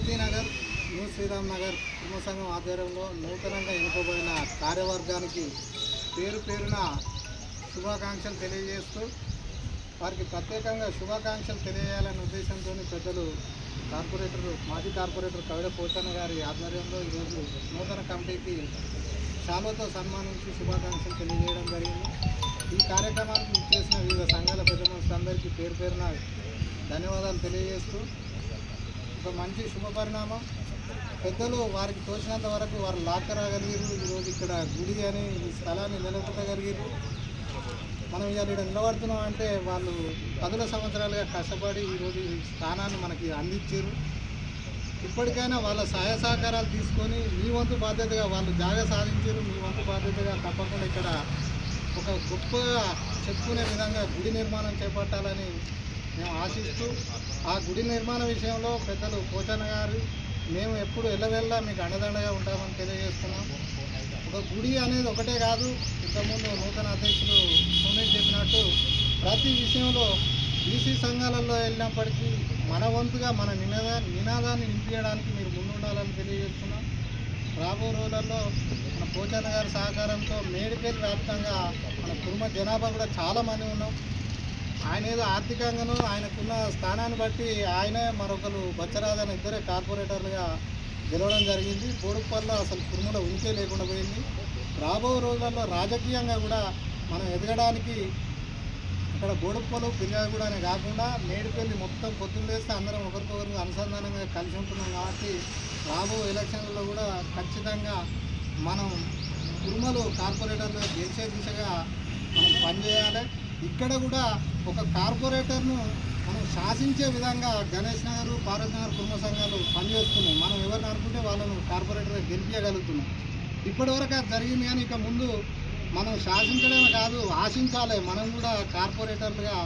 Gajapati Nagar new Sriram Nagar కుటుంబ సంఘం ఆధ్వర్యంలో నూతనంగా ఎన్నుకోబడిన కార్యవర్గానికి పేరు పేరున శుభాకాంక్షలు తెలియజేస్తూ వారికి ప్రత్యేకంగా శుభాకాంక్షలు తెలియజేయాలనే ఉద్దేశంతో పెద్దలు కార్పొరేటర్ మాజీ కార్పొరేటర్ కవిడ పోచన్న గారి ఆధ్వర్యంలో ఈరోజు నూతన కమిటీకి శాలువతో సన్మానించి శుభాకాంక్షలు తెలియజేయడం జరిగింది. ఈ కార్యక్రమానికి చేసిన వివిధ సంఘాల పెద్ద మనుషులందరికీ పేరు పేరున ధన్యవాదాలు తెలియజేస్తూ ఒక మంచి శుభ పరిణామం. పెద్దలు వారికి తోచినంత వరకు వారు లాక్కరాగలిగారు ఈరోజు ఇక్కడ గుడి అని ఈ స్థలాన్ని నిలబెట్టగలిగారు మనం ఇవాళ ఇక్కడ నిలబడుతున్నాం అంటే వాళ్ళు పదుల సంవత్సరాలుగా కష్టపడి ఈరోజు ఈ స్థానాన్ని మనకి అందించారు ఇప్పటికైనా వాళ్ళ సహాయ సహకారాలు తీసుకొని మీ వంతు బాధ్యతగా వాళ్ళు జాగా సాధించారు మీ వంతు బాధ్యతగా తప్పకుండా ఇక్కడ ఒక గొప్పగా చెప్పుకునే విధంగా గుడి నిర్మాణం చేపట్టాలని మేము ఆశిస్తూ ఆ గుడి నిర్మాణ విషయంలో పెద్దలు పోచన్న గారు మేము ఎప్పుడు ఎల్లవెల్లా మీకు అండదండగా ఉంటామని తెలియజేస్తున్నాం. ఒక గుడి అనేది ఒకటే కాదు ఇంతకుముందు నూతన అధ్యక్షులు సునీల్ చెప్పినట్టు ప్రతి విషయంలో బీసీ సంఘాలలో వెళ్ళినప్పటికీ మన వంతుగా మన నినాదా నినాదాన్ని నింపించడానికి మీరు ముందుండాలని తెలియజేస్తున్నాం. రాబో రోజులలో మన పోచన్న గారి సహకారంతో మేడిపేరు వ్యాప్తంగా మన కుటుంబ జనాభా కూడా చాలామంది ఉన్నాం. ఆయన ఏదో ఆర్థికంగానూ ఆయనకున్న స్థానాన్ని బట్టి ఆయనే మరొకరు బచ్చరాజన్ ఇద్దరే కార్పొరేటర్లుగా గెలవడం జరిగింది. బోడుపల్ల అసలు కుటుంబంలో ఉనికే లేకుండా పోయింది. రాబో రోజుల్లో రాజకీయంగా కూడా మనం ఎదగడానికి ఇక్కడ బోడుప్పలు ఫిర్యాదుగూడనే కాకుండా మేడిపల్లి మొత్తం పొద్దున్న వేస్తే అందరం ఒకరికొకరు అనుసంధానంగా కలిసి ఉంటున్నాం కాబట్టి రాబో ఎలక్షన్లలో కూడా ఖచ్చితంగా మనం కుటుంబాలు కార్పొరేటర్లు గెలిచే దిశగా మనం పనిచేయాలి. ఇక్కడ కూడా ఒక కార్పొరేటర్ను మనం శాసించే విధంగా గణేష్ నగర్ పార్వతి నగర్ కుటుంబ సంఘాలు పనిచేస్తున్నాయి. మనం ఎవరిని అనుకుంటే వాళ్ళను కార్పొరేటర్గా గెలిపించగలుగుతున్నాం ఇప్పటివరకు అది జరిగింది కానీ ఇక ముందు మనం శాసించడమే కాదు ఆశించాలి. మనం కూడా కార్పొరేటర్లుగా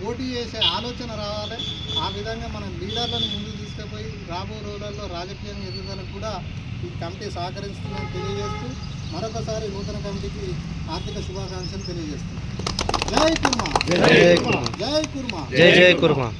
పోటీ చేసే ఆలోచన రావాలి. ఆ విధంగా మనం లీడర్లను ముందు తీసుకుపోయి రాబో రోజులలో రాజకీయం ఎదుగుదలకు కూడా ఈ కమిటీ సహకరిస్తుందని తెలియజేస్తూ మరొకసారి నూతన కమిటీకి ఆర్థిక శుభాకాంక్షలు తెలియజేస్తున్నాం. జై కుర్మా. జై కుర్మా. జై కుర్మా. జై జై కుర్మా.